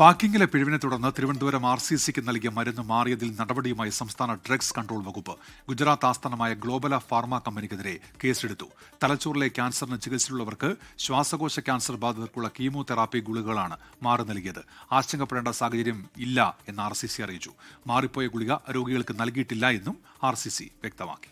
പാക്കിങ്ങിലെ പിഴവിനെ തുടർന്ന് Thiruvananthapuram R C സിക്ക് നൽകിയ മരുന്ന് മാറിയതിൽ നടപടിയുമായി സംസ്ഥാന ഡ്രഗ്സ് കൺട്രോൾ വകുപ്പ് ഗുജറാത്ത് ആസ്ഥാനമായ ഗ്ലോബല ഫാർമ കമ്പനിക്കെതിരെ കേസെടുത്തു. തലച്ചോറിലെ ക്യാൻസറിന് ചികിത്സയിലുള്ളവർക്ക് ശ്വാസകോശ ക്യാൻസർ ബാധിതർക്കുള്ള കീമോതെറാപ്പി ഗുളികകളാണ് മാറി നൽകിയത്. ആശങ്കപ്പെടേണ്ട സാഹചര്യം ഇല്ല എന്ന് ആർ അറിയിച്ചു. മാറിപ്പോയ ഗുളിക രോഗികൾക്ക് നൽകിയിട്ടില്ല എന്നും ആർ വ്യക്തമാക്കി.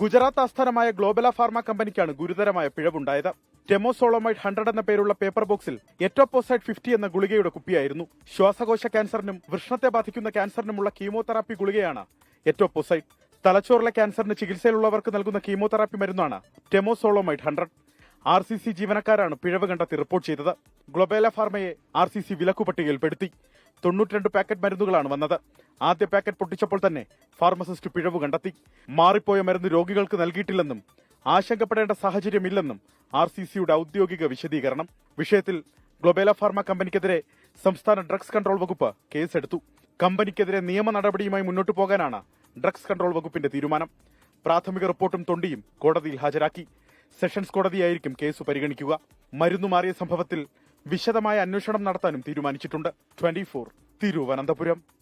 ഗുജറാത്ത് ആസ്ഥാനമായ ഗ്ലോബല ഫാർമ കമ്പനിക്കാണ് ഗുരുതരമായ പിഴവുണ്ടായത്. ടെമോസോളോമൈഡ് ഹൺഡ്രഡ് എന്ന പേരുള്ള പേപ്പർ ബോക്സിൽ എറ്റോപോസൈഡ് ഫിഫ്റ്റി എന്ന ഗുളികയുടെ കുപ്പിയായിരുന്നു. ശ്വാസകോശ ക്യാൻസറിനും വൃഷ്ണത്തെ ബാധിക്കുന്ന ക്യാൻസറിനുമുള്ള കീമോതെറാപ്പി ഗുളികയാണ് എറ്റോപോസൈഡ് തലച്ചോറിലെ ക്യാൻസറിന് ചികിത്സയിലുള്ളവർക്ക് നൽകുന്ന കീമോതെറാപ്പി മരുന്നാണ് temozolomide hundred R C C ജീവനക്കാരാണ് പിഴവ് കണ്ടെത്തി റിപ്പോർട്ട് ചെയ്തത്. ഗ്ലോബേല ഫാർമയെ ആർ സി സി വിലക്കുപട്ടികയിൽപ്പെടുത്തി തൊണ്ണൂറ്റിരണ്ട് പാക്കറ്റ് മരുന്നുകളാണ് വന്നത്. ആദ്യ പാക്കറ്റ് പൊട്ടിച്ചപ്പോൾ തന്നെ ഫാർമസിസ്റ്റ് പിഴവ് കണ്ടെത്തി. മാറിപ്പോയ മരുന്ന് രോഗികൾക്ക് നൽകിയിട്ടില്ലെന്നും ആശങ്കപ്പെടേണ്ട സാഹചര്യമില്ലെന്നും ആർ സി സിയുടെ ഔദ്യോഗിക വിശദീകരണം. വിഷയത്തിൽ ഗ്ലോബേല ഫാർമ കമ്പനിക്കെതിരെ സംസ്ഥാന ഡ്രഗ്സ് കൺട്രോൾ വകുപ്പ് കേസെടുത്തു. കമ്പനിക്കെതിരെ നിയമ നടപടിയുമായി മുന്നോട്ടു പോകാനാണ് ഡ്രഗ്സ് കൺട്രോൾ വകുപ്പിന്റെ തീരുമാനം. പ്രാഥമിക റിപ്പോർട്ടും തൊണ്ടിയും കോടതിയിൽ ഹാജരാക്കി. സെഷൻസ് കോടതിയായിരിക്കും കേസ് പരിഗണിക്കുക. മരുന്നു മാറിയ സംഭവത്തിൽ വിശദമായ അന്വേഷണം നടത്താനും തീരുമാനിച്ചിട്ടുണ്ട്. ട്വന്റി തിരുവനന്തപുരം.